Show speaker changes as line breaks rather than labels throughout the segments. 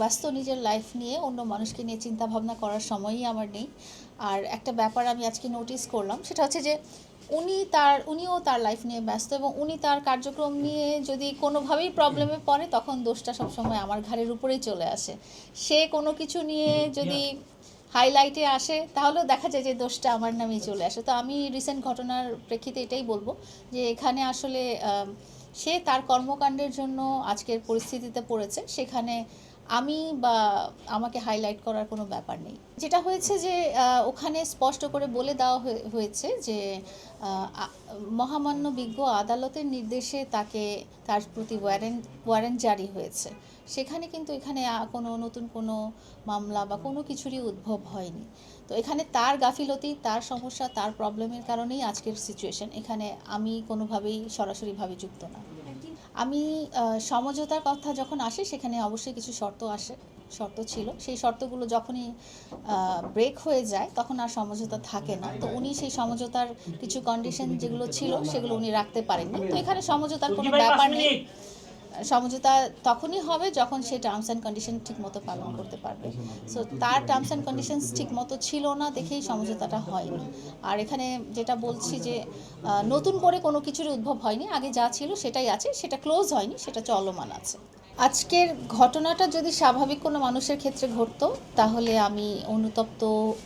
ব্যস্ত নিজের লাইফ নিয়ে অন্য মানুষকে নিয়ে চিন্তা ভাবনা করার সময়ই আমার নেই। আর একটা ব্যাপার আমি আজকে নোটিস করলাম সেটা হচ্ছে যে উনি তার উনিও তার লাইফ নিয়ে ব্যস্ত এবং উনি তার কার্যক্রম নিয়ে যদি কোনোভাবেই প্রবলেমে পড়ে তখন দোষটা সবসময় আমার ঘাড়ের উপরেই চলে আসে। সে কোনো কিছু নিয়ে যদি হাইলাইটে আসে তাহলেও দেখা যায় যে দোষটা আমার নামেই চলে আসে। তো আমি রিসেন্ট ঘটনার প্রেক্ষিতে এটাই বলব যে এখানে আসলে সে তার কর্মকাণ্ডের জন্য আজকের পরিস্থিতিতে পড়েছে। সেখানে আমি বা আমাকে হাইলাইট করার কোনো ব্যাপার নেই। যেটা হয়েছে যে ওখানে স্পষ্ট করে বলে দেওয়া হয়ে- হয়েছে যে মহামান্য বিজ্ঞ আদালতের নির্দেশে তাকে, তার প্রতি ওয়ারেন্ট ওয়ারেন্ট জারি হয়েছে। সেখানে কিন্তু এখানে কোনো নতুন কোনো মামলা বা কোনো কিছুরই উদ্ভব হয়নি। তো এখানে তার গাফিলতি, তার সমস্যা, তার প্রবলেমের কারণেই আজকের সিচুয়েশন এখানে আমি কোনোভাবেই সরাসরিভাবে যুক্ত না। আমি সমঝোতার কথা যখন আসে সেখানে অবশ্যই কিছু শর্ত আসে শর্ত ছিল। সেই শর্তগুলো যখনই ব্রেক হয়ে যায় তখন আর সমঝোতা থাকে না। তো উনি সেই সমঝোতার কিছু কন্ডিশন যেগুলো ছিল সেগুলো উনি রাখতে পারেননি। তো এখানে সমঝোতার কোনো ব্যাপার নেই। সমঝোতা তখনই হবে যখন সে টার্মস অ্যান্ড কন্ডিশন ঠিক মতো পালন করতে পারবে। সো তার টার্মস অ্যান্ড কন্ডিশনস ঠিক মতো ছিল না দেখেই সমঝোতাটা হয়নি। আর এখানে যেটা বলছি যে নতুন করে কোনো কিছুর উদ্ভব হয়নি আগে যা ছিল সেটাই আছে সেটা ক্লোজ হয়নি সেটা চলমান আছে। আজকের ঘটনাটা যদি স্বাভাবিক কোনো মানুষের ক্ষেত্রে ঘটতো তাহলে আমি অনুতপ্ত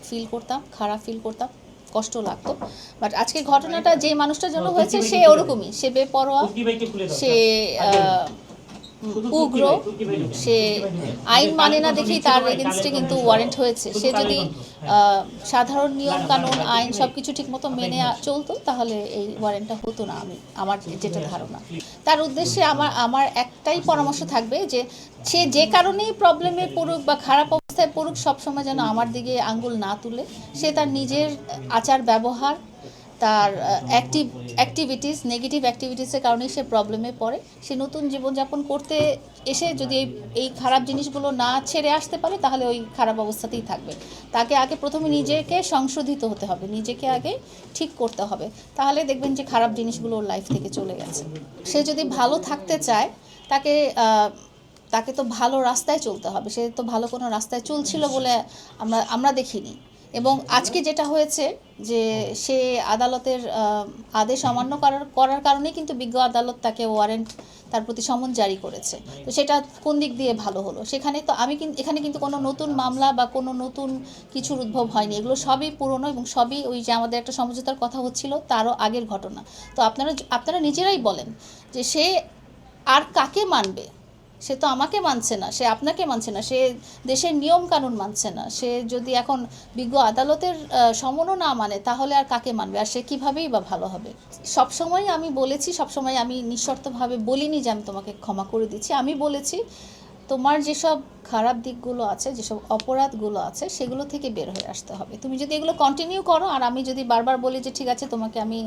ফিল করতাম খারাপ ফিল করতাম কষ্ট লাগতো। বাট আজকের ঘটনাটা যে মানুষটার জন্য হয়েছে সে ওরকমই সে বেপরোয়া সে উগ্র, সে আইন মানে না দেখেই তার এগেনস্টে কিন্তু ওয়ারেন্ট হয়েছে। সে যদি সাধারণ নিয়ম কানুন, আইন সব কিছু ঠিকমতো মেনে চলতো, তাহলে এই ওয়ারেন্টটা হতো না আমি, আমার যেটা ধারণা। তার উদ্দেশ্যে আমার আমার একটাই পরামর্শ থাকবে যে, সে যে কারণেই প্রবলেমে পড়ুক বা খারাপ অবস্থায় পড়ুক, সবসময় যেন আমার দিকে আঙ্গুল না তুলে, সে তার নিজের আচার ব্যবহার তার অ্যাক্টিভ অ্যাক্টিভিটিস নেগেটিভ অ্যাক্টিভিটিসের কারণে সে প্রবলেমে পড়ে। সে নতুন জীবনযাপন করতে এসে যদি এই এই খারাপ জিনিসগুলো না ছেড়ে আসতে পারে, তাহলে ওই খারাপ অবস্থাতেই থাকবে। তাকে আগে প্রথমে নিজেকে সংশোধিত হতে হবে, নিজেকে আগে ঠিক করতে হবে। তাহলে দেখবেন যে খারাপ জিনিসগুলো ওর লাইফ থেকে চলে গেছে। সে যদি ভালো থাকতে চায়, তাকে তাকে তো ভালো রাস্তায় চলতে হবে। সে তো ভালো কোনো রাস্তায় চলছিল বলে আমরা আমরা দেখিনি। এবং আজকে যেটা হয়েছে যে সে আদালতের আদেশ অমান্য করার করার কারণেই কিন্তু বিজ্ঞ আদালত তাকে ওয়ারেন্ট তার প্রতি সমন জারি করেছে। তো সেটা কোন দিক দিয়ে ভালো হলো? সেখানে তো আমি কিন্তু এখানে কিন্তু কোনো নতুন মামলা বা কোনো নতুন কিছুর উদ্ভব হয়নি। এগুলো সবই পুরনো এবং সবই ওই যে আমাদের একটা সমঝোতার কথা হচ্ছিল, তারও আগের ঘটনা। তো আপনারা আপনারা নিজেরাই বলেন যে সে আর কাকে মানবে? সে তো আমাকে মানছে না, সে আপনাকে মানছে না, সে দেশের নিয়ম কানুন মানছে না, সে যদি এখন বিজ্ঞ আদালতের সমনও না মানে তাহলে আর কাকে মানবে? আর সে কীভাবেই বা ভালো হবে? সবসময় আমি বলেছি, সবসময় আমি নিঃশর্তভাবে বলিনি যে আমি তোমাকে ক্ষমা করে দিচ্ছি। আমি বলেছি, তোমার যেসব খারাপ দিকগুলো আছে, যেসব অপরাধগুলো আছে, সেগুলো থেকে বের হয়ে আসতে হবে। তুমি যদি এগুলো কন্টিনিউ করো, আর আমি যদি বারবার বলি যে, ঠিক আছে, তোমাকে আমি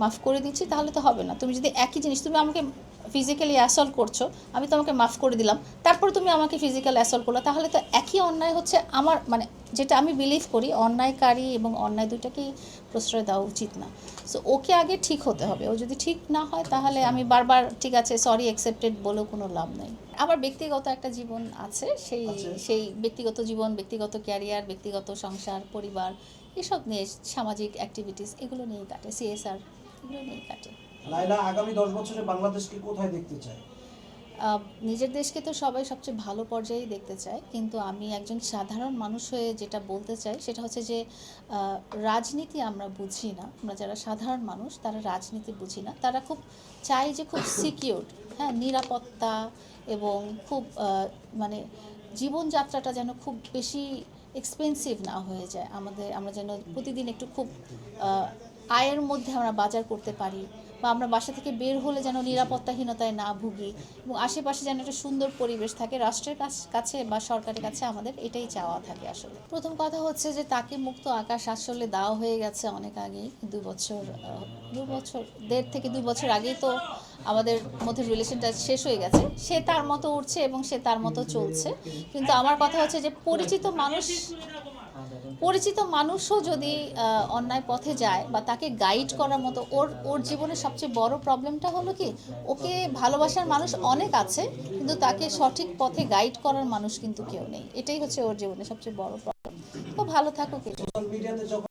মাফ করে দিচ্ছি, তাহলে তো হবে না। তুমি যদি একই জিনিস, তুমি আমাকে ফিজিক্যালি অ্যাসল্ট করছ আমি তোমাকে মাফ করে দিলাম। তারপর তুমি আমাকে ফিজিক্যাল অ্যাসল্ট করল তাহলে তো একই অন্যায় হচ্ছে আমার মানে যেটা আমি বিলিভ করি অন্যায়কারী এবং অন্যায় দুইটাকেই প্রশ্রয় দেওয়া উচিত না। সো ওকে আগে ঠিক হতে হবে। ও যদি ঠিক না হয় তাহলে আমি বারবার ঠিক আছে সরি অ্যাকসেপ্টেড বলেও কোনো লাভ নেই। আমার ব্যক্তিগত একটা জীবন আছে সেই সেই ব্যক্তিগত জীবন ব্যক্তিগত ক্যারিয়ার ব্যক্তিগত সংসার পরিবার এসব নিয়ে সামাজিক অ্যাক্টিভিটিস এগুলো নিয়েই কাটে সিএসআর এগুলো নিয়েই কাটে।
লাইলা আগামী দশ বছরে বাংলাদেশকে কোথায় দেখতে চায়?
নিজের দেশকে তো সবাই সবচেয়ে ভালো পর্যায়েই দেখতে চায়, কিন্তু আমি একজন সাধারণ মানুষ হয়ে যেটা বলতে চাই সেটা হচ্ছে যে রাজনীতি আমরা বুঝি না। আমরা যারা সাধারণ মানুষ, তারা রাজনীতি বুঝি না। তারা খুব চায় যে খুব সিকিউর হ্যাঁ নিরাপত্তা এবং খুব মানে জীবনযাত্রাটা যেন খুব বেশি এক্সপেন্সিভ না হয়ে যায়। আমাদের, আমরা যেন প্রতিদিন একটু খুব আয়ের মধ্যে আমরা বাজার করতে পারি বা আমরা বাসা থেকে বের হলে যেন নিরাপত্তাহীনতায় না ভুগি এবং আশেপাশে যেন একটা সুন্দর পরিবেশ থাকে, রাষ্ট্রের কাছ- বা সরকারের কাছে আমাদের এটাই চাওয়া থাকে আসলে। প্রথম কথা হচ্ছে যে তাকে মুক্ত আকাশ আসলে দেওয়া হয়ে গেছে অনেক আগেই, দু বছর দু বছর, দেড় থেকে দুই বছর আগেই তো আমাদের মধ্যে রিলেশনটা শেষ হয়ে গেছে। সে তার মতো উঠছে এবং সে তার মতো চলছে। কিন্তু আমার কথা হচ্ছে যে পরিচিত মানুষ, পরিচিত মানুষও যদি অন্যায় পথে যায় বা তাকে গাইড করার মতো ওর ওর জীবনের সবচেয়ে বড় প্রবলেমটা হলো কি, ওকে ভালোবাসার মানুষ অনেক আছে, কিন্তু তাকে সঠিক পথে গাইড করার মানুষ কিন্তু কেউ নেই। এটাই হচ্ছে ওর জীবনে সবচেয়ে বড় প্রবলেম ও ভালো থাকুক